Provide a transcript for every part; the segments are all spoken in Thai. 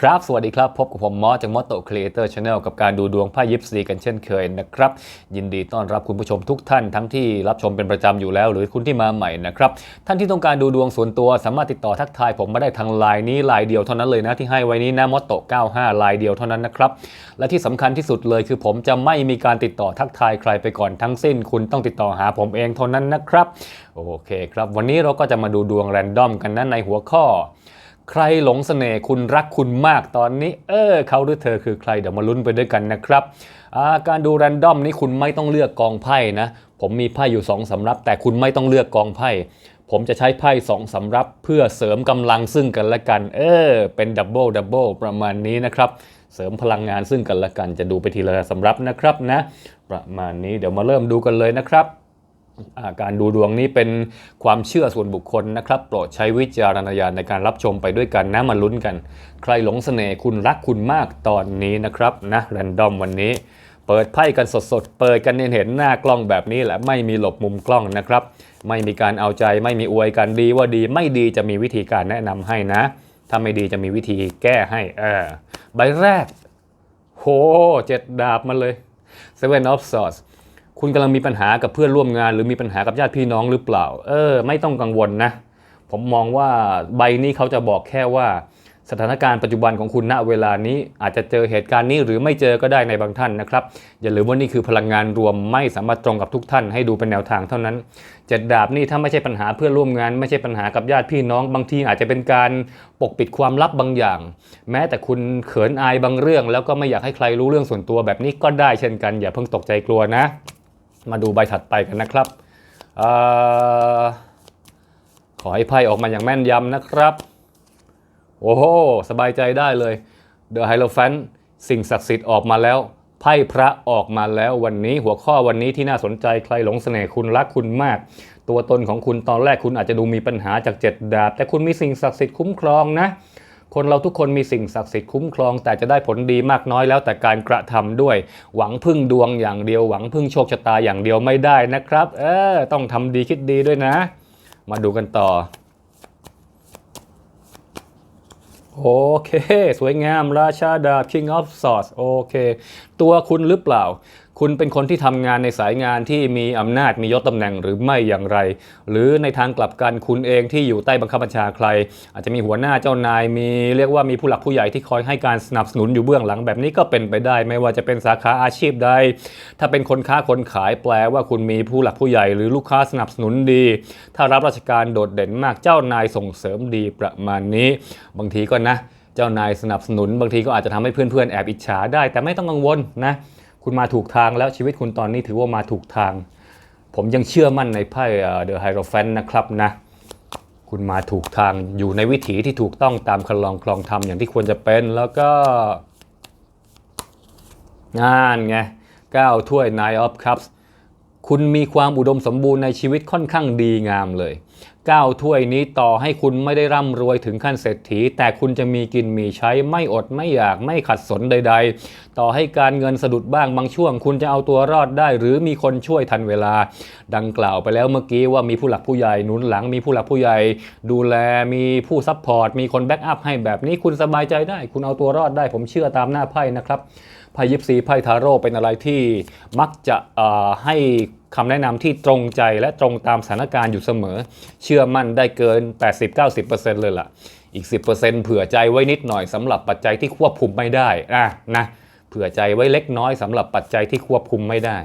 ครับ สวัสดีครับ พบกับผมมอสจากมอสโตครีเอเตอร์ชาแนลกับการดูดวงไพ่ยิปซีกันเช่นเคยนะครับ ยินดีต้อนรับคุณผู้ชมทุกท่านทั้งที่รับชมเป็นประจำอยู่แล้ว หรือคุณที่มาใหม่นะครับ ท่านที่ต้องการดูดวงส่วนตัวสามารถติดต่อทักทายผมมาได้ทางไลน์นี้ไลน์เดียวเท่านั้นเลยนะที่ให้ไว้นี้นะมอสโต95ไลน์เดียวเท่านั้นนะครับ และที่สำคัญที่สุดเลยคือผมจะไม่มีการติดต่อทักทายใครไปก่อนทั้งสิ้น คุณต้องติดต่อหาผมเองเท่านั้นนะครับ โอเคครับ วันนี้เราก็จะมาดูดวงแรนดอมกันนะในหัวข้อ ใครหลงเสน่ห์คุณรักคุณมากตอนนี้ เออเขาหรือเธอคือใครเดี๋ยวมาลุ้นไปด้วยกันนะครับาการดูแรนดอมนี้คุณไม่ต้องเลือกกองไพ่นะ ผมมีไพ่อยู่2สำรับ แต่คุณไม่ต้องเลือกกองไพ่ ผมจะใช้ไพ่สองสำรับ เพื่อเสริมกำลังซึ่งกันและกัน เออ เป็นดับเบิลดับเบิลประมาณนี้นะครับ เสริมพลังงานซึ่งกันและกันจะดูไปทีละสำรับนะครับนะ ประมาณนี้เดี๋ยวมาเริ่มดูกันเลยนะครับ การดูดวงนี้เป็นความเชื่อส่วนบุคคลนะครับ โปรดใช้วิจารณญาณในการรับชมไปด้วยกันนะมาลุ้นกัน ใครหลงเสน่ห์คุณรักคุณมากตอนนี้นะครับนะแรนดอมวันนี้ เปิดไพ่กันสดๆ เปิดกันเห็นเห็นหน้ากล้องแบบนี้แหละไม่มีหลบมุมกล้องนะครับ ไม่มีการเอาใจไม่มีอวยกันดีว่าดีไม่ดีจะมีวิธีการแนะนำให้นะ ถ้าไม่ดีจะมีวิธีแก้ให้เออใบแรกโหเจ็ดดาบมาเลย Seven of Swords คุณกำลังมีปัญหากับเพื่อนร่วมงาน หรือมีปัญหากับญาติพี่น้องหรือเปล่า เออ ไม่ต้องกังวลนะ ผมมองว่าใบนี้เขาจะบอกแค่ว่า สถานการณ์ปัจจุบันของคุณณเวลานี้อาจจะเจอเหตุการณ์นี้หรือไม่เจอก็ได้ในบางท่านนะครับ อย่าลืมว่านี่คือพลังงานรวมไม่สามารถตรงกับทุกท่านให้ดูเป็นแนวทางเท่านั้นเจ็ดดาบนี่ถ้าไม่ใช่ปัญหาเพื่อนร่วมงาน ไม่ใช่ปัญหากับญาติพี่น้อง บางทีอาจจะเป็นการปกปิดความลับบางอย่าง แม้แต่คุณเขินอายบางเรื่อง แล้วก็ไม่อยากให้ใครรู้เรื่องส่วนตัวแบบนี้ก็ได้เช่นกัน อย่าเพิ่งตกใจกลัวนะ มาดูใบถัดไปกันนะครับออขอให้ไพ่ออกมาอย่างแม่นยำนะครับ โอ้โห สบายใจได้เลย The h i e r o p h a n t สิ่งศักดิ์สิทธิ์ออกมาแล้ว ไพ่พระออกมาแล้ววันนี้หัวข้อวันนี้ที่น่าสนใจใครหลงเสน่ห์คุณรักคุณมาก ตัวตนของคุณตอนแรกคุณอาจจะดูมีปัญหาจากเจ็ดดาบ แต่คุณมีสิ่งศักดิ์สิทธิ์คุ้มครองนะ คนเราทุกคนมีสิ่งศักดิ์สิทธิ์คุ้มครอง แต่จะได้ผลดีมากน้อยแล้วแต่การกระทำด้วย หวังพึ่งดวงอย่างเดียว หวังพึ่งโชคชะตาอย่างเดียวไม่ได้นะครับ เออต้องทำดีคิดดีด้วยนะ มาดูกันต่อ โอเค สวยงามราชาดาบ King of Swords โอเค ตัวคุณหรือเปล่า คุณเป็นคนที่ทำงานในสายงานที่มีอำนาจมียศตำแหน่งหรือไม่อย่างไร หรือในทางกลับกันคุณเองที่อยู่ใต้บังคับบัญชาใคร อาจจะมีหัวหน้าเจ้านายมีเรียกว่ามีผู้หลักผู้ใหญ่ที่คอยให้การสนับสนุนอยู่เบื้องหลังแบบนี้ก็เป็นไปได้ ไม่ว่าจะเป็นสาขาอาชีพใด ถ้าเป็นคนค้าคนขายแปลว่าคุณมีผู้หลักผู้ใหญ่ หรือลูกค้าสนับสนุนดี ถ้ารับราชการโดดเด่นมากเจ้านายส่งเสริมดีประมาณนี้ บางทีก็นะ เจ้านายสนับสนุน บางทีก็อาจจะทำให้เพื่อนๆแอบอิจฉาได้ แต่ไม่ต้องกังวลนะ คุณมาถูกทางแล้วชีวิตคุณตอนนี้ถือว่ามาถูกทาง ผมยังเชื่อมั่นในไพ่เดอะไฮโรแฟนนะครับนะคุณมาถูกทางอยู่ในวิถีที่ถูกต้องตามคันลองคลองธรรมอย่างที่ควรจะเป็นแล้วก็งานไง9ถ้วย Nine of Cups คุณมีความอุดมสมบูรณ์ในชีวิตค่อนข้างดีงามเลย9ถ้วยนี้ต่อให้คุณไม่ได้ร่ำรวยถึงขั้นเศรษฐี แต่คุณจะมีกินมีใช้ไม่อดไม่อยากไม่ขัดสนใด ๆ ต่อให้การเงินสะดุดบ้างบางช่วง คุณจะเอาตัวรอดได้ หรือมีคนช่วยทันเวลา ดังกล่าวไปแล้วเมื่อกี้ว่ามีผู้หลักผู้ใหญ่หนุนหลังมีผู้หลักผู้ใหญ่ ดูแลมีผู้ซัพพอร์ตมีคนแบ็กอัพให้แบบนี้คุณสบายใจได้ คุณเอาตัวรอดได้ ผมเชื่อตามหน้าไพ่นะครับ ไพ่ยิปซีไพ่ทาโร่เป็นอะไรที่มักจะให้คำแนะนำที่ตรงใจและตรงตามสถานการณ์อยู่เสมอ เชื่อมั่นได้เกิน 80-90%เลยล่ะ อีก 10%เผื่อใจไว้นิดหน่อยสำหรับปัจจัยที่ควบคุมไม่ได้อะนะเผื่อใจไว้เล็กน้อยสำหรับปัจจัยที่ควบคุมไม่ได้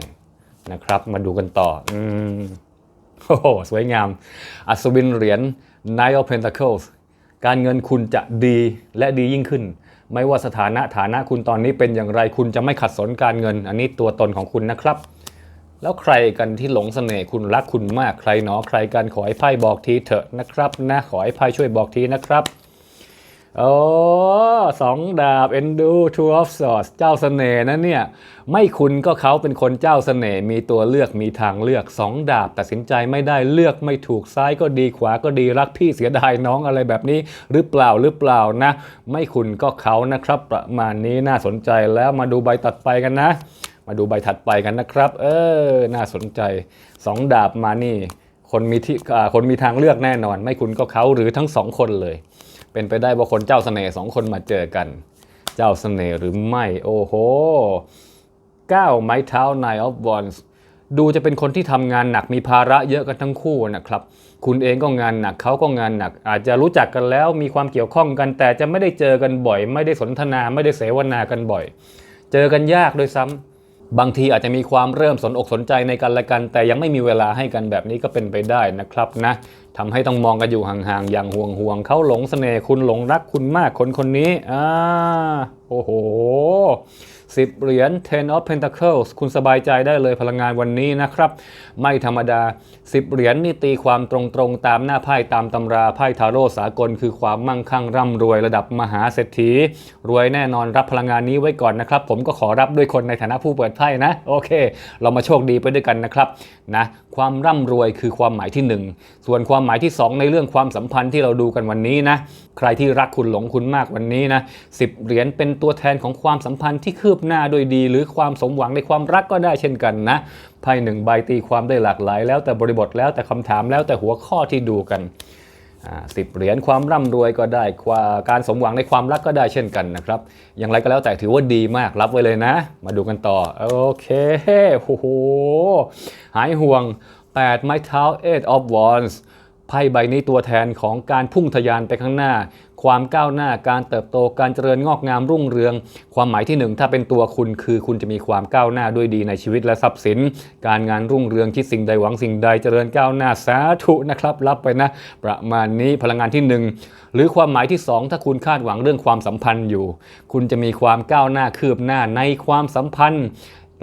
นะครับ มาดูกันต่ออืมโอ้โหสวยงาม อัศวินเหรียญ Nine of Pentacles การเงินคุณจะดีและดียิ่งขึ้น ไม่ว่าสถานะฐานะคุณตอนนี้เป็นอย่างไรคุณจะไม่ขัดสนการเงิน อันนี้ตัวตนของคุณนะครับ แล้วใครกันที่หลงเสน่ห์คุณรักคุณมากใครหนอใครกันขอให้ไพ่บอกทีเถอะนะครับนะขอให้ไพ่ช่วยบอกทีนะครับ โอ้สองดาบเอ็นดู two of swords เจ้าเสน่ห์นะเนี่ย ไม่คุณก็เขาเป็นคนเจ้าเสน่ห์มีตัวเลือกมีทางเลือกสองดาบตัดสินใจไม่ได้เลือกไม่ถูกซ้ายก็ดีขวาก็ดีรักพี่เสียดายน้องอะไรแบบนี้ หรือเปล่าหรือเปล่านะ ไม่คุณก็เขานะครับ ประมาณนี้น่าสนใจแล้วมาดูใบตัดไปกันนะ มาดูใบถัดไปกันนะครับ เออ น่าสนใจสองดาบมานี่ คนมีที่คนมีทางเลือกแน่นอน ไม่คุณก็เขาหรือทั้งสองคนเลย เป็นไปได้ว่าคนเจ้าเสน่ห์สองคนมาเจอกัน เจ้าเสน่ห์หรือไม่ โอ้โหก้าวไม้เท้า Nine of Wands ดูจะเป็นคนที่ทำงานหนักมีภาระเยอะกันทั้งคู่นะครับ คุณเองก็งานหนักเขาก็งานหนัก อาจจะรู้จักกันแล้วมีความเกี่ยวข้องกัน แต่จะไม่ได้เจอกันบ่อย ไม่ได้สนทนาไม่ได้เสวนากันบ่อย เจอกันยากด้วยซ้ำบางทีอาจจะมีความเริ่มสนอกสนใจในกันและกัน แต่ยังไม่มีเวลาให้กันแบบนี้ก็เป็นไปได้นะครับนะ ทำให้ต้องมองกันอยู่ห่างๆ อย่างห่วงห่วงเขาหลงเสน่ห์คุณหลงรักคุณมากคนคนนี้อ่าโอ้โห สิบเหรียญ ten of pentacles คุณสบายใจได้เลยพลังงานวันนี้นะครับ ไม่ธรรมดา 10 เหรียญนี่ตีความตรงๆ ตามหน้าไพ่ตามตำราไพ่ทาโร่สากล คือความมั่งคั่งร่ำรวยระดับมหาเศรษฐี รวยแน่นอนรับพลังงานนี้ไว้ก่อนนะครับ ผมก็ขอรับด้วยคนในฐานะผู้เปิดไพ่นะ โอเค เรามาโชคดีไปด้วยกันนะครับนะความร่ำรวยคือความหมายที่หนึ่งส่วนความหมายที่สองในเรื่องความสัมพันธ์ที่เราดูกันวันนี้นะ ใครที่รักคุณหลงคุณมากวันนี้นะสิบเหรียญเป็นตัวแทนของความสัมพันธ์ที่คืบหน้าโดยดี หรือความสมหวังในความรักก็ได้เช่นกันนะไพ่หนึ่งใบตีความได้หลากหลาย แล้วแต่บริบทแล้วแต่คำถามแล้วแต่หัวข้อที่ดูกันสิบเหรียญความร่ำรวยก็ได้ความการสมหวังในความรักก็ได้เช่นกันนะครับ อย่างไรก็แล้วแต่ถือว่าดีมากรับไว้เลยนะ มาดูกันต่อ โอเคโอ้โหหายห่วง 8 ไม้เท้า Eight of Wands ไพ่ใบนี้ตัวแทนของการพุ่งทะยานไปข้างหน้า ความก้าวหน้าการเติบโตการเจริญงอกงามรุ่งเรือง ความหมายที่หนึ่งถ้าเป็นตัวคุณคือคุณจะมีความก้าวหน้าด้วยดีในชีวิตและทรัพย์สิน การงานรุ่งเรืองคิดสิ่งใดหวังสิ่งใดเจริญก้าวหน้าสาธุนะครับ รับไปนะ ประมาณนี้พลังงานที่หนึ่งหรือความหมายที่สองถ้าคุณคาดหวังเรื่องความสัมพันธ์อยู่ คุณจะมีความก้าวหน้าคืบหน้าในความสัมพันธ์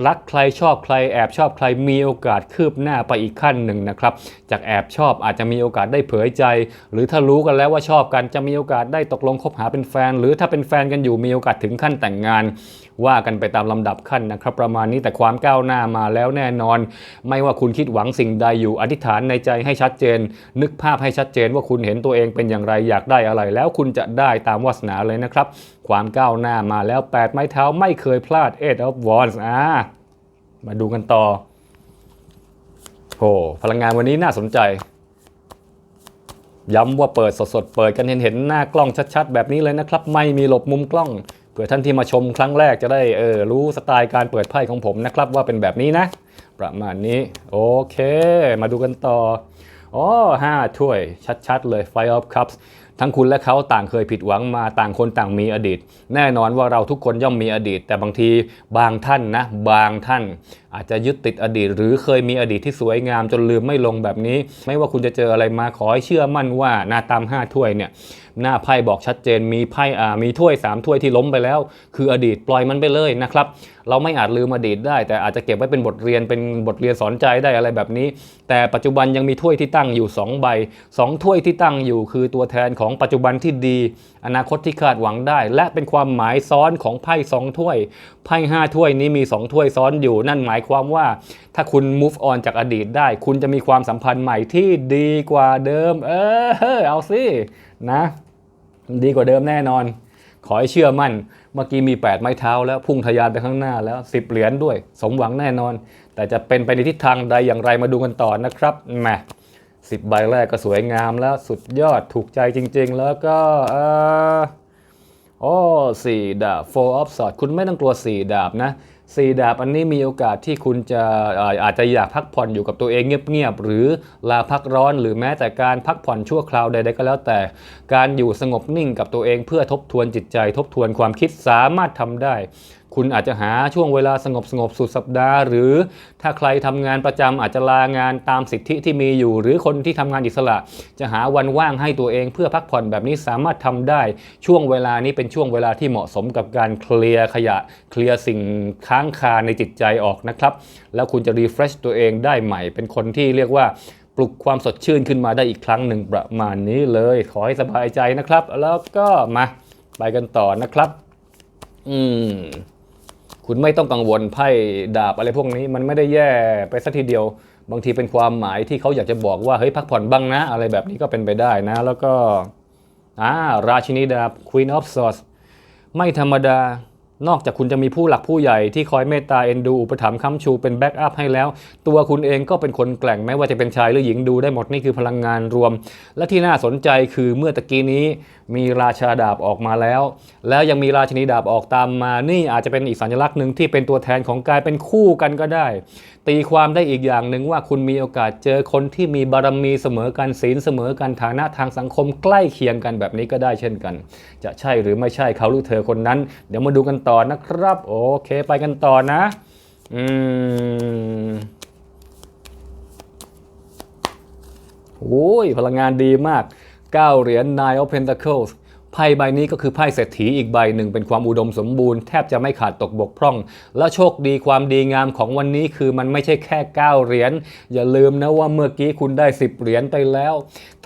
รักใครชอบใครแอบชอบใครมีโอกาสคืบหน้าไปอีกขั้นหนึ่งนะครับ จากแอบชอบอาจจะมีโอกาสได้เผยใจ หรือถ้ารู้กันแล้วว่าชอบกันจะมีโอกาสได้ตกลงคบหาเป็นแฟน หรือถ้าเป็นแฟนกันอยู่มีโอกาสถึงขั้นแต่งงาน ว่ากันไปตามลำดับขั้นนะครับ ประมาณนี้แต่ความก้าวหน้ามาแล้วแน่นอน ไม่ว่าคุณคิดหวังสิ่งใดอยู่อธิษฐานในใจให้ชัดเจน นึกภาพให้ชัดเจนว่าคุณเห็นตัวเองเป็นอย่างไรอยากได้อะไร แล้วคุณจะได้ตามวาสนาเลยนะครับ ความก้าวหน้ามาแล้วแปดไม้เท้าไม่เคยพลาด Eight of Wands อ่ามาดูกันต่อโอ้พลังงานวันนี้น่าสนใจ ย้ำว่าเปิดสดๆ เปิดกันเห็นเห็นหน้ากล้องชัดๆ แบบนี้เลยนะครับ ไม่มีหลบมุมกล้อง ผื่อท่านที่มาชมครั้งแรกจะได้เออรู้สไตล์การเปิดไพ่ของผมนะครับว่าเป็นแบบนี้นะ ประมาณนี้โอเค มาดูกันต่ออ๋อห้าถ้วยชัดๆ เลย Five of Cups ทั้งคุณและเขาต่างเคยผิดหวังมาต่างคนต่างมีอดีต แน่นอนว่าเราทุกคนย่อมมีอดีต แต่บางทีบางท่านนะ บางท่าน อาจจะยึดติดอดีต หรือเคยมีอดีตที่สวยงามจนลืมไม่ลงแบบนี้ ไม่ว่าคุณจะเจออะไรมาขอให้เชื่อมั่นว่านาตามห้าถ้วยเนี่ย หน้าไพ่บอกชัดเจน มีไพ่อ่ามีถ้วย 3 ถ้วยที่ล้มไปแล้ว คืออดีตปล่อยมันไปเลยนะครับ เราไม่อาจลืมอดีตได้ แต่อาจจะเก็บไว้เป็นบทเรียนเป็นบทเรียนสอนใจได้อะไรแบบนี้ แต่ปัจจุบันยังมีถ้วยที่ตั้งอยู่ 2 ใบ 2 ถ้วยที่ตั้งอยู่ คือตัวแทนของปัจจุบันที่ดี อนาคตที่คาดหวังได้ และเป็นความหมายซ้อนของไพ่สองถ้วยไพ่ห้าถ้วยนี้มี 2 ถ้วยซ้อนอยู่ นั่นหมายความว่า ถ้าคุณ move on จากอดีตได้ คุณจะมีความสัมพันธ์ใหม่ที่ดีกว่าเดิม เออเอาสินะ ดีกว่าเดิมแน่นอน ขอให้เชื่อมั่น เมื่อกี้มี 8 ไม้เท้าแล้วพุ่งทะยานไปข้างหน้าแล้ว 10 เหรียญด้วย สมหวังแน่นอน แต่จะเป็นไปในทิศทางใดอย่างไรมาดูกันต่อนะครับแหมสิบใบแรกก็สวยงามแล้วสุดยอดถูกใจจริง ๆ แล้วก็อ่อสี่ดาบ four of swords คุณไม่ต้องกลัวสี่ดาบนะ สี่ดาบอันนี้มีโอกาสที่คุณจะเอ่ออาจจะอยากพักผ่อนอยู่กับตัวเองเงียบๆหรือลาพักร้อนหรือแม้แต่การพักผ่อนชั่วคราวใดๆก็แล้วแต่ การอยู่สงบนิ่งกับตัวเองเพื่อทบทวนจิตใจ ทบทวนความคิดสามารถทำได้ คุณอาจจะหาช่วงเวลาสงบสงบสุดสัปดาห์ หรือถ้าใครทำงานประจำอาจจะลางานตามสิทธิที่มีอยู่ หรือคนที่ทำงานอิสระ จะหาวันว่างให้ตัวเองเพื่อพักผ่อนแบบนี้สามารถทำได้ ช่วงเวลานี้เป็นช่วงเวลาที่เหมาะสมกับการเคลียร์ขยะเคลียร์สิ่งค้างคาในจิตใจออกนะครับ แล้วคุณจะรีเฟรชตัวเองได้ใหม่ เป็นคนที่เรียกว่าปลุกความสดชื่นขึ้นมาได้อีกครั้งหนึ่งประมาณนี้เลย ขอให้สบายใจนะครับ แล้วก็มาไปกันต่อนะครับ อืม คุณไม่ต้องกังวลไพ่ดาบอะไรพวกนี้ มันไม่ได้แย่ไปสักทีเดียว บางทีเป็นความหมายที่เขาอยากจะบอกว่าเฮ้ยพักผ่อนบ้างนะ อะไรแบบนี้ก็เป็นไปได้นะ แล้วก็อ่าราชินีดาบ Queen of Swords ไม่ธรรมดานอกจากคุณจะมีผู้หลักผู้ใหญ่ที่คอยเมตตาเอ็นดูอุปถัมภ์ค้ำชูเป็นแบ็กอัพให้แล้ว ตัวคุณเองก็เป็นคนแกล่งแม้ว่าจะเป็นชายหรือหญิงดูได้หมดนี่คือพลังงานรวม และที่น่าสนใจคือเมื่อตะกี้นี้ มีราชาดาบออกมาแล้ว แล้วยังมีราชินีดาบออกตามมา นี่อาจจะเป็นอีกสัญลักษณ์หนึ่งที่เป็นตัวแทนของการเป็นคู่กันก็ได้ ตีความได้อีกอย่างหนึ่งว่าคุณมีโอกาสเจอคนที่มีบารมีเสมอกันศีลเสมอกันฐานะทางสังคมใกล้เคียงกันแบบนี้ก็ได้เช่นกัน จะใช่หรือไม่ใช่เขาหรือเธอคนนั้น เดี๋ยวมาดูกันต่อนะครับ โอเคไปกันต่อนะ อืมโอ้ยพลังงานดีมาก 9 เหรียญ Nine of Pentacles ไพ่ใบนี้ก็คือไพ่เศรษฐีอีกใบหนึ่งเป็นความอุดมสมบูรณ์แทบจะไม่ขาดตกบกพร่อง และโชคดีความดีงามของวันนี้คือมันไม่ใช่แค่ 9 เหรียญ อย่าลืมนะว่าเมื่อกี้คุณได้ 10 เหรียญไปแล้ว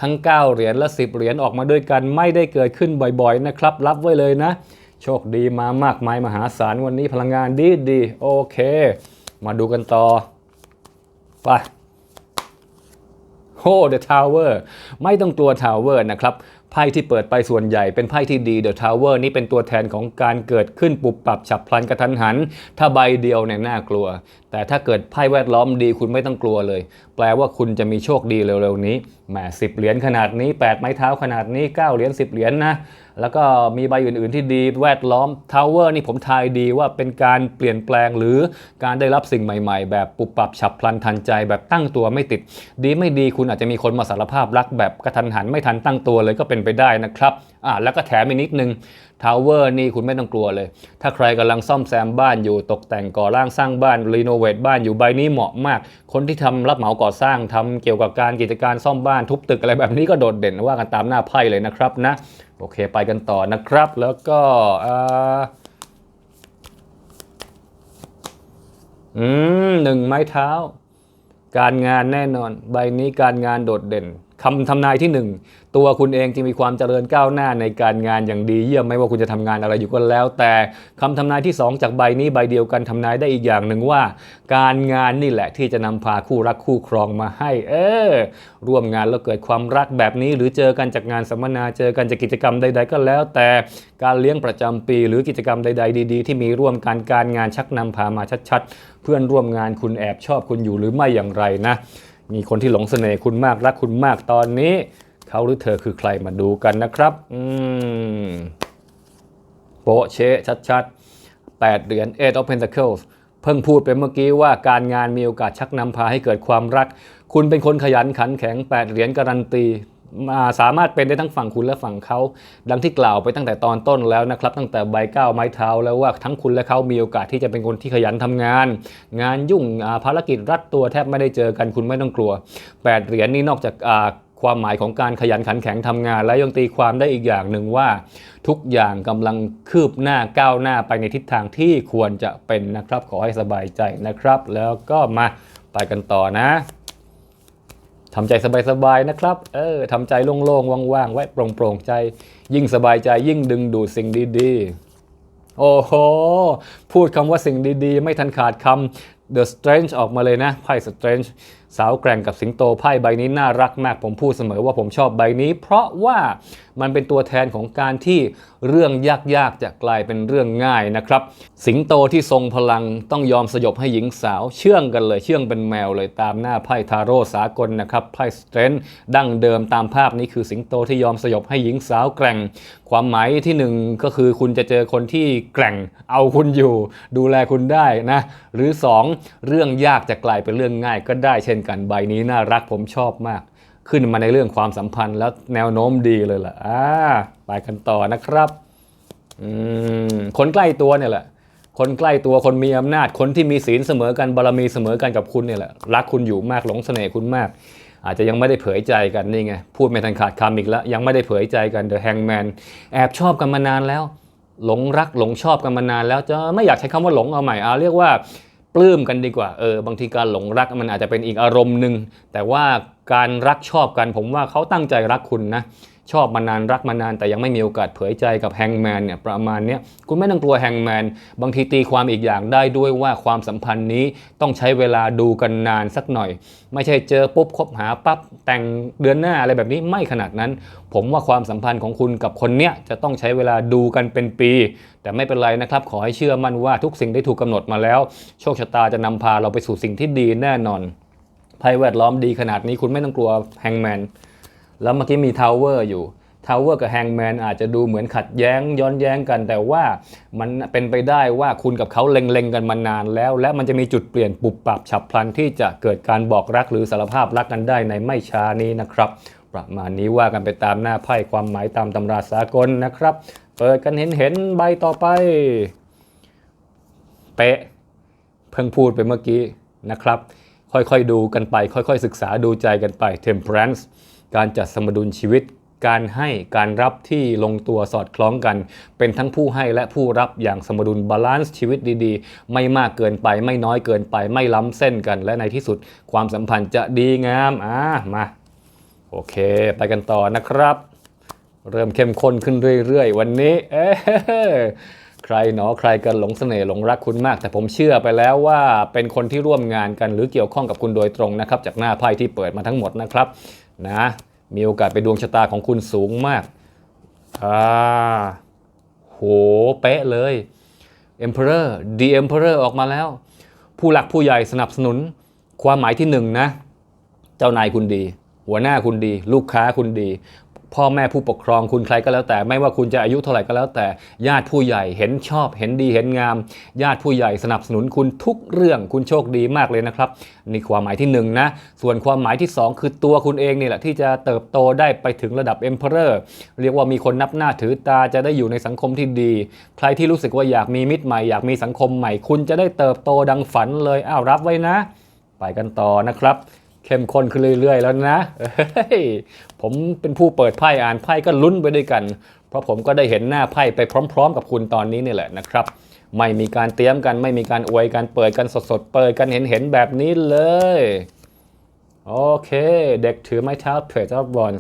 ทั้ง 9 เหรียญและ 10 เหรียญออกมาด้วยกันไม่ได้เกิดขึ้นบ่อยๆนะครับรับไว้เลยนะ โชคดีมามากมายมหาศาลวันนี้พลังงานดีดีโอเค มาดูกันต่อไป โอ้ The Tower ไม่ต้องตัว Tower นะครับไพ่ที่เปิดไปส่วนใหญ่เป็นไพ่ที่ดี The Tower นี่เป็นตัวแทนของการเกิดขึ้นปุบปรับฉับพลันกระทันหัน ถ้าใบเดียวเนี่ยน่ากลัว แต่ถ้าเกิดไพ่แวดล้อมดีคุณไม่ต้องกลัวเลย แปลว่าคุณจะมีโชคดีเร็วๆนี้แหมสิบเหรียญขนาดนี้ 8 ไม้เท้าขนาดนี้ 9 เหรียญ10 เหรียญนะ แล้วก็มีใบอื่น ๆ ที่ดีแวดล้อม Tower นี่ผมทายดีว่าเป็นการเปลี่ยนแปลงหรือการได้รับสิ่งใหม่ ๆ แบบปุบปรับฉับพลันทันใจแบบตั้งตัวไม่ติด ดีไม่ดีคุณอาจจะมีคนมาสารภาพรักแบบกระทันหันไม่ทันตั้งตัวเลยก็เป็นไปได้นะครับอ่าแล้วก็แถมอีกนิดนึงทาวเวอร์นี่คุณไม่ต้องกลัวเลย ถ้าใครกำลังซ่อมแซมบ้านอยู่ตกแต่งก่อร่างสร้างบ้านรีโนเวทบ้านอยู่ใบนี้เหมาะมาก คนที่ทำรับเหมาก่อสร้างทำเกี่ยวกับการกิจการซ่อมบ้านทุบตึกอะไรแบบนี้ก็โดดเด่นว่ากันตามหน้าไพ่เลยนะครับนะ โอเคไปกันต่อนะครับ แล้วก็อืมหนึ่งไม้เท้า การงานแน่นอน ใบนี้การงานโดดเด่น คำทำนายที่หนึ่งตัวคุณเองจะมีความเจริญก้าวหน้าในการงานอย่างดีเยี่ยมไม่ว่าคุณจะทำงานอะไรอยู่ก็แล้ว แต่คำทำนายที่สองจากใบนี้ใบเดียวกันทำนายได้อีกอย่างหนึ่งว่า การงานนี่แหละที่จะนำพาคู่รักคู่ครองมาให้ เออ ร่วมงานแล้วเกิดความรักแบบนี้ หรือเจอกันจากงานสัมมนาเจอกันจากกิจกรรมใด ๆ ก็แล้ว แต่การเลี้ยงประจำปี หรือกิจกรรมใด ๆ ดี ๆ ที่มีร่วมกันการงานชักนำพามาชัด ๆ เพื่อนร่วมงานคุณแอบชอบคุณอยู่หรือไม่อย่างไรนะ มีคนที่หลงเสน่ห์คุณมากรักคุณมากตอนนี้ เขาหรือเธอคือใครมาดูกันนะครับ อืมโปะเชะชัดๆ 8เหรียญ Eight of Pentacles เพิ่งพูดไปเมื่อกี้ว่าการงานมีโอกาสชักนำพาให้เกิดความรัก คุณเป็นคนขยันขันแข็ง 8 เหรียญการันตี สามารถเป็นได้ทั้งฝั่งคุณและฝั่งเขาดังที่กล่าวไปตั้งแต่ตอนต้นแล้วนะครับตั้งแต่ใบก้าวไม้เท้าแล้วว่าทั้งคุณและเขามีโอกาสที่จะเป็นคนที่ขยันทำงาน งานยุ่งาภารกิจรัดตัวแทบไม่ได้เจอกันคุณไม่ต้องกลัว8เหรียญนี่นอกจากาความหมายของการขยันขันแข็งทำงาน และยังตีความได้อีกอย่างหนึ่งว่า ทุกอย่างกำลังคืบหน้าก้าวหน้าไปในทิศทางที่ควรจะเป็นนะครับ ขอให้สบายใจนะครับ แล้วก็มาไปกันต่อนะ ทำใจสบายๆนะครับ เออทำใจโล่งๆว่างๆ ไว้โปร่งๆใจ ยิ่งสบายใจยิ่งดึงดูดสิ่งดีๆ โอ้โห พูดคำว่าสิ่งดีๆ ไม่ทันขาดคำ The Strange ออกมาเลยนะไพ่ Strange สาวแกร่งกับสิงโตไพ่ใบนี้น่ารักมาก ผมพูดเสมอว่าผมชอบใบนี้ เพราะว่ามันเป็นตัวแทนของการที่เรื่องยากๆจะกลายเป็นเรื่องง่ายนะครับ สิงโตที่ทรงพลังต้องยอมสยบให้หญิงสาว เชื่องกันเลยเชื่องเป็นแมวเลยตามหน้าไพ่ทาโร่สากลนะครับไพ่ Strength ดั้งเดิมตามภาพนี้คือสิงโตที่ยอมสยบให้หญิงสาวแกร่ง ความหมายที่หนึ่งก็คือคุณจะเจอคนที่แกร่งเอาคุณอยู่ ดูแลคุณได้นะหรือ 2 เรื่องยากจะกลายเป็นเรื่องง่ายก็ได้เช่นกันใบนี้น่ารักผมชอบมาก ขึ้นมาในเรื่องความสัมพันธ์แล้วแนวโน้มดีเลยล่ะอ่าไปกันต่อนะครับคนใกล้ตัวเนี่ยแหละ คนใกล้ตัวคนมีอำนาจ คนที่มีศีลเสมอกันบารมีเสมอกันกับคุณเนี่ยแหละรักคุณอยู่มากหลงเสน่ห์คุณมาก อาจจะยังไม่ได้เผยใจกันนี่ไงพูดไม่ทันขาดคำอีกแล้วยังไม่ได้เผยใจกัน The Hangman แอบชอบกันมานานแล้ว หลงรักหลงชอบกันมานานแล้วจะไม่อยากใช้คำว่าหลงเอาใหม่เอาเรียกว่า ปลื้มกันดีกว่า เออ บางทีการหลงรักมันอาจจะเป็นอีกอารมณ์หนึ่ง แต่ว่าการรักชอบกันผมว่าเขาตั้งใจรักคุณนะ ชอบมานานรักมานาน แต่ยังไม่มีโอกาสเผยใจกับแฮงแมนเนี่ยประมาณเนี้ยคุณไม่ต้องกลัวแฮงแมนบางทีตีความอีกอย่างได้ด้วยว่าความสัมพันธ์นี้ต้องใช้เวลาดูกันนานสักหน่อย ไม่ใช่เจอปุ๊บคบหาปั๊บแต่งเดือนหน้าอะไรแบบนี้ไม่ขนาดนั้น ผมว่าความสัมพันธ์ของคุณกับคนเนี้ยจะต้องใช้เวลาดูกันเป็นปี แต่ไม่เป็นไรนะครับขอให้เชื่อมั่นว่าทุกสิ่งได้ถูกกำหนดมาแล้ว โชคชะตาจะนำพาเราไปสู่สิ่งที่ดีแน่นอนภัยแวดล้อมดีขนาดนี้คุณไม่ต้องกลัวแฮงแมน แล้วเมื่อกี้มีทาวเวอร์อยู่ทาวเวอร์กับแฮงแมนอาจจะดูเหมือนขัดแย้งย้อนแย้งกัน แต่ว่ามันเป็นไปได้ว่าคุณกับเขาเล็งๆกันมานานแล้ว และมันจะมีจุดเปลี่ยนปุบปรับฉับพลันที่จะเกิดการบอกรักหรือสารภาพรักกันได้ในไม่ช้านี้นะครับ ประมาณนี้ว่ากันไปตามหน้าไพ่ความหมายตามตำราสากลนะครับ เปิดกันเห็นเห็นๆใบต่อไป เป๊ะเพิ่งพูดไปเมื่อกี้นะครับ ค่อยๆดูกันไป ค่อยๆศึกษาดูใจกันไป temperance การจัดสมดุลชีวิต การให้การรับที่ลงตัวสอดคล้องกัน เป็นทั้งผู้ให้และผู้รับอย่างสมดุลบาลานซ์ชีวิตดีๆ ไม่มากเกินไป ไม่น้อยเกินไป ไม่ล้ำเส้นกัน และในที่สุดความสัมพันธ์จะดีงามอ่ามาโอเค ไปกันต่อนะครับ เริ่มเข้มข้นขึ้นเรื่อยๆ วันนี้ เอ๊ะใครหนอใครกันหลงเสน่ห์หลงรักคุณมาก แต่ผมเชื่อไปแล้วว่าเป็นคนที่ร่วมงานกันหรือเกี่ยวข้องกับคุณโดยตรงนะครับ จากหน้าไพ่ที่เปิดมาทั้งหมดนะครับ นะมีโอกาสไปดวงชะตาของคุณสูงมากอ่าโหเป๊ะเลย Emperor The Emperor ออกมาแล้ว ผู้หลักผู้ใหญ่สนับสนุนความหมายที่หนึ่งนะ เจ้านายคุณดี หัวหน้าคุณดี ลูกค้าคุณดี พ่อแม่ผู้ปกครองคุณใครก็แล้วแต่ ไม่ว่าคุณจะอายุเท่าไหร่ก็แล้วแต่ ญาติผู้ใหญ่เห็นชอบเห็นดีเห็นงาม ญาติผู้ใหญ่สนับสนุนคุณทุกเรื่องคุณโชคดีมากเลยนะครับนี่ความหมายที่หนึ่งนะส่วนความหมายที่สองคือตัวคุณเองนี่แหละที่จะเติบโตได้ไปถึงระดับ Emperor เรียกว่ามีคนนับหน้าถือตาจะได้อยู่ในสังคมที่ดี ใครที่รู้สึกว่าอยากมีมิตรใหม่อยากมีสังคมใหม่ คุณจะได้เติบโตดังฝันเลยอ้าวรับไว้นะ ไปกันต่อนะครับ เข้มข้นขึ้นเรื่อย ๆ แล้วนะผมเป็นผู้เปิดไพ่อ่านไพ่ก็ลุ้นไปด้วยกัน เพราะผมก็ได้เห็นหน้าไพ่ไปพร้อม ๆ กับคุณตอนนี้นี่แหละนะครับ ไม่มีการเตรียมกันไม่มีการอวยกันเปิดกันสดๆเปิดกันเห็นๆแบบนี้เลยโอเค เด็กถือไม้เท้าเทรดออฟบอล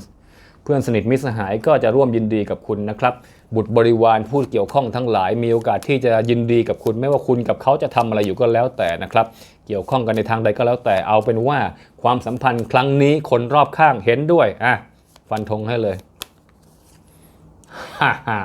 เพื่อนสนิทมิตรสหายก็จะร่วมยินดีกับคุณนะครับ บุตรบริวารผู้เกี่ยวข้องทั้งหลายมีโอกาสที่จะยินดีกับคุณ ไม่ว่าคุณกับเขาจะทำอะไรอยู่ก็แล้วแต่นะครับ เกี่ยวข้องกันในทางใดก็แล้วแต่เอาเป็นว่าความสัมพันธ์ครั้งนี้คนรอบข้างเห็นด้วยอะฟันธงให้เลยฮ่าฮ่า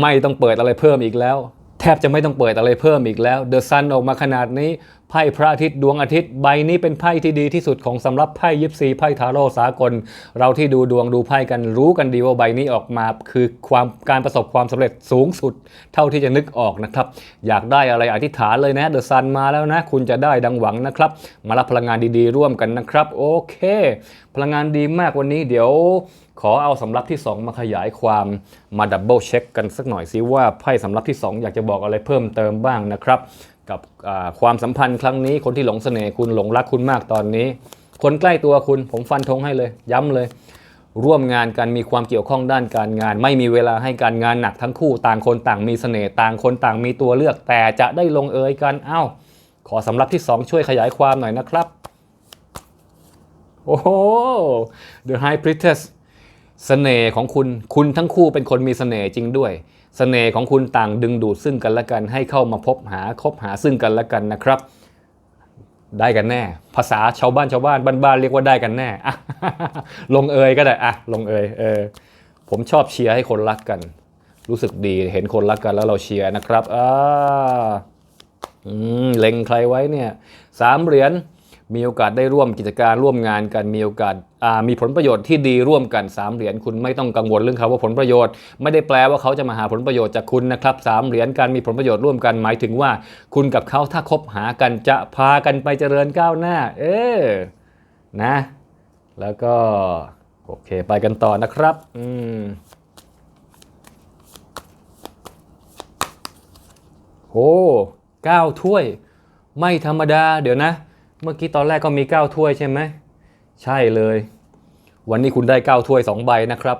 ไม่ต้องเปิดอะไรเพิ่มอีกแล้ว แทบจะไม่ต้องเปิดอะไรเพิ่มอีกแล้วเดอะซันออกมาขนาดนี้ ไพ่พระอาทิตย์ดวงอาทิตย์ใบนี้เป็นไพ่ที่ดีที่สุดของสำหรับไพ่ยิปซีไพ่ทาโร่สากล เราที่ดูดวงดูไพ่กันรู้กันดีว่าใบนี้ออกมา คือความการประสบความสำเร็จสูงสุด เท่าที่จะนึกออกนะครับ อยากได้อะไรอธิษฐานเลยนะเดอะซันมาแล้วนะ คุณจะได้ดังหวังนะครับ มารับพลังงานดีๆ ร่วมกันนะครับ โอเค พลังงานดีมากวันนี้เดี๋ยวขอเอาสำรับที่ 2 มาขยายความมาดับเบิลเช็คกันสักหน่อยสิว่าไพ่สำรับที่ 2 อยากจะบอกอะไรเพิ่มเติมบ้างนะครับ กับความสัมพันธ์ครั้งนี้คนที่หลงเสน่ห์คุณหลงรักคุณมากตอนนี้ คนใกล้ตัวคุณผมฟันธงให้เลย ย้ำเลย ร่วมงานกันมีความเกี่ยวข้องด้านการงาน ไม่มีเวลาให้การงานหนักทั้งคู่ต่างคนต่างมีเสน่ห์ต่างคนต่างมีตัวเลือก แต่จะได้ลงเอยกันเอ้า ขอสำรับที่ 2 ช่วยขยายความหน่อยนะครับโอ้โห The High Priestess เสน่ห์ของคุณ คุณทั้งคู่เป็นคนมีเสน่ห์จริงด้วย เสน่ห์ของคุณต่างดึงดูดซึ่งกันและกันให้เข้ามาพบหาคบหาซึ่งกันและกันนะครับ ได้กันแน่ ภาษาชาวบ้านชาวบ้านบ้านๆเรียกว่าได้กันแน่อะลงเอยก็ได้อะลงเอยเออผมชอบเชียร์ให้คนรักกัน รู้สึกดีเห็นคนรักกันแล้วเราเชียร์นะครับอ่าอืมเล็งใครไว้เนี่ยสามเหรียญ มีโอกาสได้ร่วมกิจการร่วมงานกันมีโอกาสามีผลประโยชน์ที่ดีร่วมกันสามเหรียญคุณไม่ต้องกังวลเรื่องเขาว่าผลประโยชน์ ไม่ได้แปลว่าเขาจะมาหาผลประโยชน์จากคุณนะครับสามเหรียญการมีผลประโยชน์ร่วมกันหมายถึงว่า คุณกับเขาถ้าคบหากันจะพากันไปเจริญก้าวหน้า เออนะ แล้วก็ โอเคไปกันต่อนะครับอืมโอ้เก้าถ้วย ไม่ธรรมดาเดี๋ยวนะ เมื่อกี้ตอนแรกก็มีเก้าถ้วยใช่ไหม ใช่เลย วันนี้คุณได้เก้าถ้วยสองใบนะครับ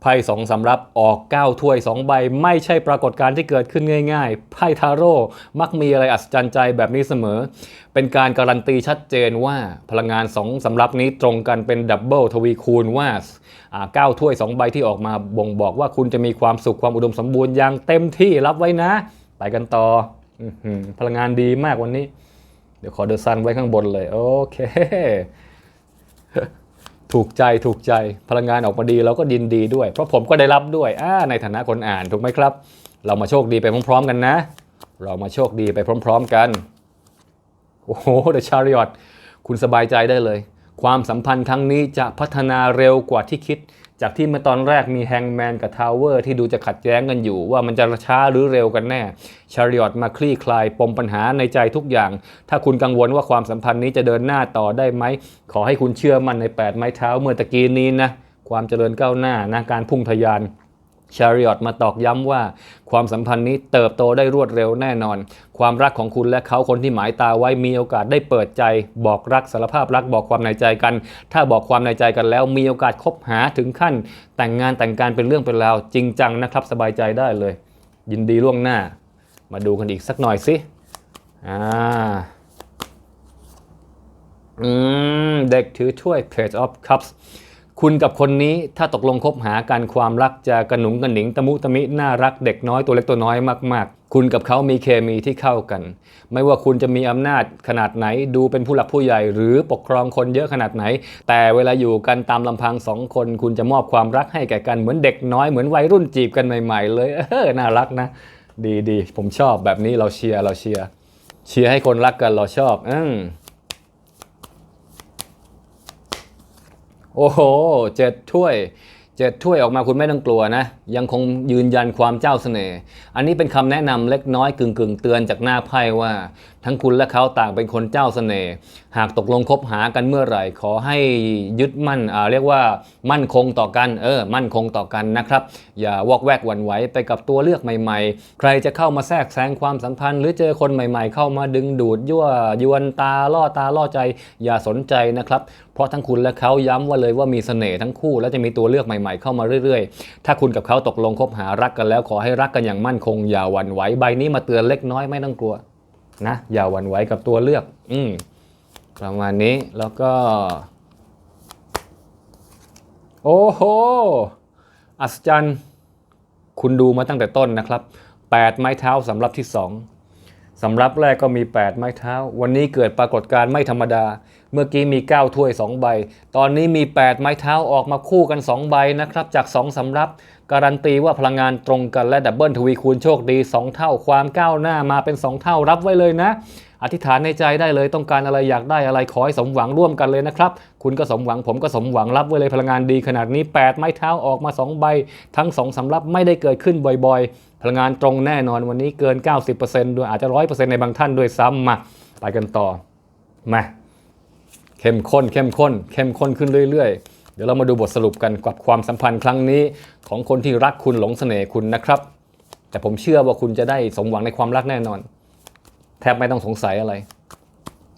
ไพ่สองสำรับออก 9 ถ้วย 2 ใบ ไม่ใช่ปรากฏการณ์ที่เกิดขึ้นง่าย ๆ ไพ่ทาโร่มักมีอะไรอัศจรรย์ใจแบบนี้เสมอ เป็นการการันตีชัดเจนว่าพลังงาน 2สำรับนี้ตรงกันเป็นดับเบิลทวีคูณว่าอ่า9ถ้วย 2 ใบที่ออกมาบ่งบอกว่าคุณจะมีความสุขความอุดมสมบูรณ์อย่างเต็มที่รับไว้นะ ไปกันต่ออพลังงานดีมากวันนี้ เดี๋ยวขอเดอะซันไว้ข้างบนเลย โอเค ถูกใจถูกใจพลังงานออกมาดีเราก็ดินดีด้วย เพราะผมก็ได้รับด้วยอ่าในฐานะคนอ่านถูกไหมครับ เรามาโชคดีไปพร้อม ๆ กันนะ เรามาโชคดีไปพร้อม ๆ กัน โอ้โหเดอะชาริอตคุณสบายใจได้เลย ความสัมพันธ์ครั้งนี้จะพัฒนาเร็วกว่าที่คิด จากที่เมื่อตอนแรกมีแฮงแมนกับทาวเวอร์ที่ดูจะขัดแย้งกันอยู่ ว่ามันจะช้าหรือเร็วกันแน่ชาริอตมาคลี่คลายปมปัญหาในใจทุกอย่าง ถ้าคุณกังวลว่าความสัมพันธ์นี้จะเดินหน้าต่อได้ไหม ขอให้คุณเชื่อมั่นใน 8 ไม้เท้าเมื่อตะกี้นี้นะ ความเจริญก้าวหน้านะการพุ่งทะยาน ชาริอตมาตอกย้ำว่าความสัมพันธ์นี้เติบโตได้รวดเร็วแน่นอน ความรักของคุณและเขาคนที่หมายตาไว้มีโอกาสได้เปิดใจ บอกรักสารภาพรักบอกความในใจกัน ถ้าบอกความในใจกันแล้วมีโอกาสคบหาถึงขั้น แต่งงานแต่งการเป็นเรื่องเป็นราวจริงจังนะครับสบายใจได้เลย ยินดีล่วงหน้า มาดูกันอีกสักหน่อยสิอ่าอืมเด็กถือถ้วย Page of Cups คุณกับคนนี้ถ้าตกลงคบหากันความรักจะกระหนุงกระหนิงตะมุตะมิน่ารักเด็กน้อยตัวเล็กตัวน้อยมาก ๆ คุณกับเขามีเคมีที่เข้ากัน ไม่ว่าคุณจะมีอำนาจขนาดไหน ดูเป็นผู้หลักผู้ใหญ่ หรือปกครองคนเยอะขนาดไหน แต่เวลาอยู่กันตามลำพังสองคน คุณจะมอบความรักให้แก่กันเหมือนเด็กน้อยเหมือนวัยรุ่นจีบกันใหม่ ๆ เลยเออน่ารักนะ ดีดีผมชอบแบบนี้เราเชียร์เราเชียร์เชียร์ให้คนรักกันเราชอบอืม โอ้โหเจ็ดถ้วยเจ็ดถ้วยออกมาคุณไม่ต้องกลัวนะ ยังคงยืนยันความเจ้าเสน่ห์อันนี้เป็นคำแนะนำเล็กน้อยกึ่งกึ่งๆเตือนจากหน้าไพ่ว่าทั้งคุณและเขาต่างเป็นคนเจ้าเสน่ห์หากตกลงคบหากันเมื่อไหร่ ขอให้ยึดมั่นเรียกว่ามั่นคงต่อกันเออมั่นคงต่อกันนะครับ อย่าวอกแวกหวั่นไหวไปกับตัวเลือกใหม่ ๆ ใครจะเข้ามาแทรกแซงความสัมพันธ์ หรือเจอคนใหม่ๆ เข้ามาดึงดูดยั่วยวนตาล่อตาล่อใจ อย่าสนใจนะครับ เพราะทั้งคุณและเขาย้ำว่าเลยว่ามีเสน่ห์ทั้งคู่ และจะมีตัวเลือกใหม่ๆ เข้ามาเรื่อยๆ ถ้าคุณกับเขาตกลงคบหารักกันแล้วขอให้รักกันอย่างมั่นคงอย่าหวั่นไหวใบนี้มาเตือนเล็กน้อยไม่ต้องกลัว นะ อย่าหวั่นไหวกับตัวเลือก อืมประมาณนี้แล้วก็ โอ้โห อัศจรรย์ คุณดูมาตั้งแต่ต้นนะครับ 8 ไม้เท้าสำหรับที่ 2สำรับแรกก็มี 8 ไม้เท้า วันนี้เกิดปรากฏการณ์ไม่ธรรมดา เมื่อกี้มี 9 ถ้วย 2 ใบ ตอนนี้มี 8 ไม้เท้าออกมาคู่กัน 2 ใบนะครับ จาก 2สำรับ การันตีว่าพลังงานตรงกันและดับเบิลทวีคูณโชคดี 2 เท่าความก้าวหน้ามาเป็น 2 เท่ารับไว้เลยนะ อธิษฐานในใจได้เลยต้องการอะไรอยากได้อะไรขอให้สมหวังร่วมกันเลยนะครับ คุณก็สมหวังผมก็สมหวังรับไว้เลยพลังงานดีขนาดนี้ 8 ไม้เท้าออกมา 2 ใบ ทั้ง2สำรับไม่ได้เกิดขึ้นบ่อยๆ พลังงานตรงแน่นอนวันนี้เกิน 90%ด้วยอาจจะ 100%ในบางท่านด้วยซ้ำมาไปกันต่อมาเข้มข้นเข้มข้นเข้มข้นขึ้นเรื่อย ๆ ดี๋ยวเรามาดูบทสรุปกันกับความสัมพันธ์ครั้งนี้ของคนที่รักคุณหลงเสน่ห์คุณนะครับ แต่ผมเชื่อว่าคุณจะได้สมหวังในความรักแน่นอน แทบไม่ต้องสงสัยอะไร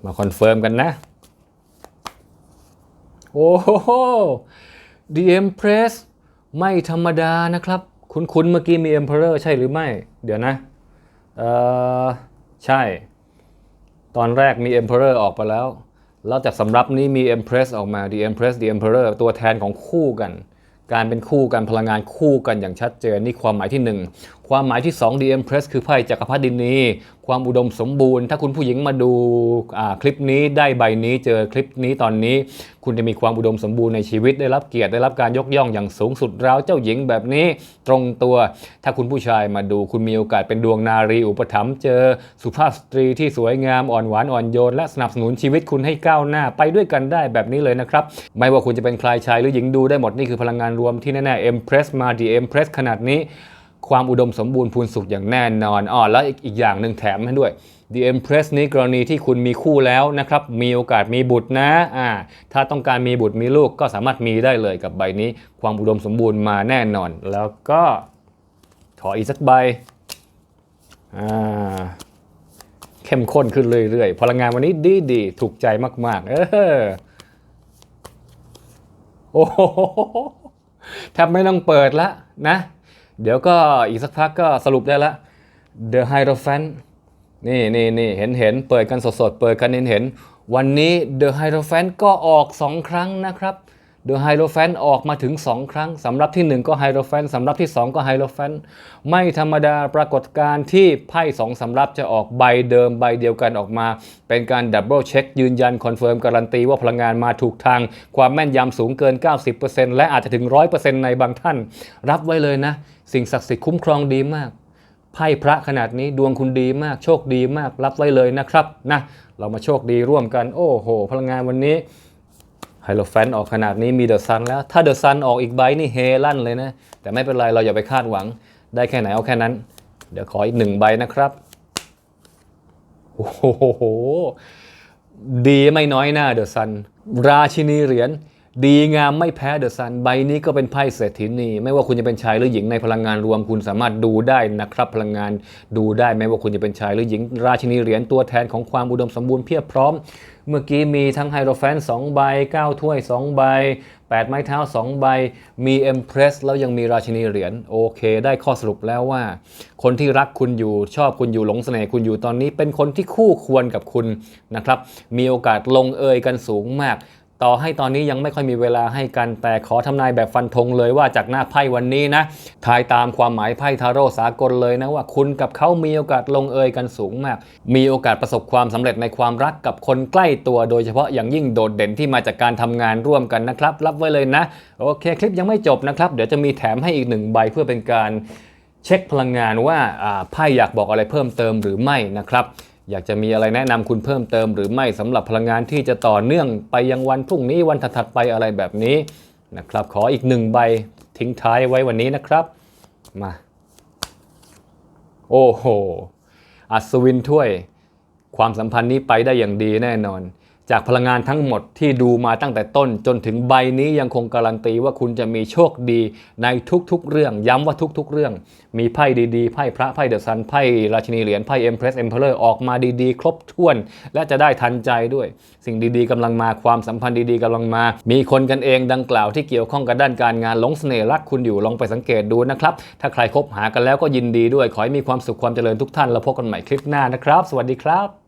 มาคอนเฟิร์มกันนะ โอ้โห The Empress ไม่ธรรมดานะครับ คุ้นๆเมื่อกี้มี Emperor ใช่หรือไม่ เดี๋ยวนะเออใช่ ตอนแรกมี Emperor ออกไปแล้ว แล้วจากสำรับนี้มี Empress ออกมา The Empress The Emperor ตัวแทนของคู่กัน การเป็นคู่กันพลังงานคู่กันอย่างชัดเจนนี่ความหมายที่ 1ความหมายที่2 The Empress คือไพ่จักรพรรดินีความอุดมสมบูรณ์ ถ้าคุณผู้หญิงมาดูคลิปนี้ได้ใบนี้เจอคลิปนี้ตอนนี้ คุณจะมีความอุดมสมบูรณ์ในชีวิตได้รับเกียรติได้รับการยกย่องอย่างสูงสุดราวเจ้าหญิงแบบนี้ตรงตัว ถ้าคุณผู้ชายมาดูคุณมีโอกาสเป็นดวงนารีอุปถัมภ์เจอ สุภาพสตรีที่สวยงามอ่อนหวานอ่อนโยนและสนับสนุนชีวิตคุณให้ก้าวหน้าไปด้วยกันได้แบบนี้เลยนะครับไม่ว่าคุณจะเป็นชายชายหรือหญิงดูได้หมดนี่คือพลังงานรวมที่แน่ๆ Empress มาดี Empress ขนาดนี้ ความอุดมสมบูรณ์พูนสุขอย่างแน่นอนอ๋อแล้วอีกอย่างหนึ่งแถมให้ด้วย The Empress นี้กรณีที่คุณมีคู่แล้วนะครับ มีโอกาสมีบุตรนะอ่าถ้าต้องการมีบุตรมีลูกก็สามารถมีได้เลยกับใบนี้ ความอุดมสมบูรณ์มาแน่นอน แล้วก็ขออีกสักใบอ่าเข้มข้นขึ้นเรื่อยๆ พลังงานวันนี้ดีดีๆถูกใจมาก ๆ เออโอ้โหแทบไม่ต้องเปิดละนะ เดี๋ยวก็อีกสักพักก็สรุปได้ละ The Hierophant นี่นี่นี่เห็นเห็นเปิดกันสดๆ เปิดกันเห็นเห็น วันนี้ The Hierophant ก็ออก 2 ครั้งนะครับ The Hierophant ออกมาถึง 2 ครั้งสำหรับที่ 1 ก็ Hierophant สำหรับที่ 2 ก็ Hierophant ไม่ธรรมดาปรากฏการณ์ที่ไพ่2สำรับจะออกใบเดิมใบเดียวกันออกมา เป็นการดับเบิลเช็คยืนยันคอนเฟิร์มการันตีว่าพลังงานมาถูกทาง ความแม่นยำสูงเกิน 90%และอาจจะถึง 100%ในบางท่าน รับไว้เลยนะ สิ่งศักดิ์สิทธิ์คุ้มครองดีมากไพ่พระขนาดนี้ดวงคุณดีมากโชคดีมากรับไว้เลยนะครับนะเรามาโชคดีร่วมกัน โอ้โห พลังงานวันนี้ ไฮโลแฟนออกขนาดนี้มีเดอะซันแล้ว ถ้าเดอะซันออกอีกใบนี่เฮลั่นเลยนะ แต่ไม่เป็นไรเราอย่าไปคาดหวัง ได้แค่ไหนเอาแค่นั้น เดี๋ยวขออีกหนึ่งใบนะครับโอ้โหดีไม่น้อยหน้าเดอะซันราชินีเหรียญ ดีงามไม่แพ้เดอะซันใบนี้ก็เป็นไพ่เศรษฐีนีไม่ว่าคุณจะเป็นชายหรือหญิงในพลังงานรวมคุณสามารถดูได้นะครับ พลังงานดูได้ไม่ว่าคุณจะเป็นชายหรือหญิง ราชินีเหรียญตัวแทนของความอุดมสมบูรณ์เพียบพร้อม เมื่อกี้มีทั้งไฮโรแฟน2ใบ9ถ้วย 2 ใบ 8 ไม้เท้า 2 ใบ มีเอ็มเพรสแล้วยังมีราชินีเหรียญโอเค ได้ข้อสรุปแล้วว่า คนที่รักคุณอยู่ชอบคุณอยู่หลงเสน่ห์คุณอยู่ตอนนี้ เป็นคนที่คู่ควรกับคุณนะครับมีโอกาสลงเอยกันสูงมาก ต่อให้ตอนนี้ยังไม่ค่อยมีเวลาให้กัน แต่ขอทำนายแบบฟันธงเลยว่าจากหน้าไพ่วันนี้นะทายตามความหมายไพ่ทาโร่สากลเลยนะว่าคุณกับเขามีโอกาสลงเอยกันสูงมาก มีโอกาสประสบความสำเร็จในความรักกับคนใกล้ตัวโดยเฉพาะอย่างยิ่งโดดเด่นที่มาจากการทำงานร่วมกันนะครับ รับไว้เลยนะโอเคคลิปยังไม่จบนะครับ เดี๋ยวจะมีแถมให้อีกหนึ่งใบเพื่อเป็นการเช็คพลังงานว่าอ่าไพ่อยากบอกอะไรเพิ่มเติมหรือไม่นะครับ อยากจะมีอะไรแนะนำคุณเพิ่มเติม หรือไม่สำหรับพลังงานที่จะต่อเนื่องไปยังวันพรุ่งนี้วันถัดๆไปอะไรแบบนี้นะครับ ขออีกหนึ่งใบทิ้งท้ายไว้วันนี้นะครับ มา โอ้โห อัศวินถ้วย ความสัมพันธ์นี้ไปได้อย่างดีแน่นอน จากพลังงานทั้งหมดที่ดูมาตั้งแต่ต้น จนถึงใบนี้ยังคงการันตีว่าคุณจะมีโชคดีในทุกๆ เรื่อง ย้ำว่าทุกๆ เรื่อง มีไพ่ดีๆ ไพ่พระไพ่เดอะซันไพ่ราชินีเหรียญไพ่เอ็มเพรสเอ็มเพลเลอร์ออกมาดีๆ ครบถ้วน และจะได้ทันใจด้วย สิ่งดีๆกำลังมาความสัมพันธ์ดีๆกำลังมา มีคนกันเองดังกล่าวที่เกี่ยวข้องกับด้านการงานหลงเสน่ห์รักคุณอยู่ลองไปสังเกตดูนะครับถ้าใครคบหากันแล้วก็ยินดีด้วยขอให้มีความสุขความเจริญทุกท่านแล้วพบกันใหม่คลิปหน้านะครับ สวัสดีครับ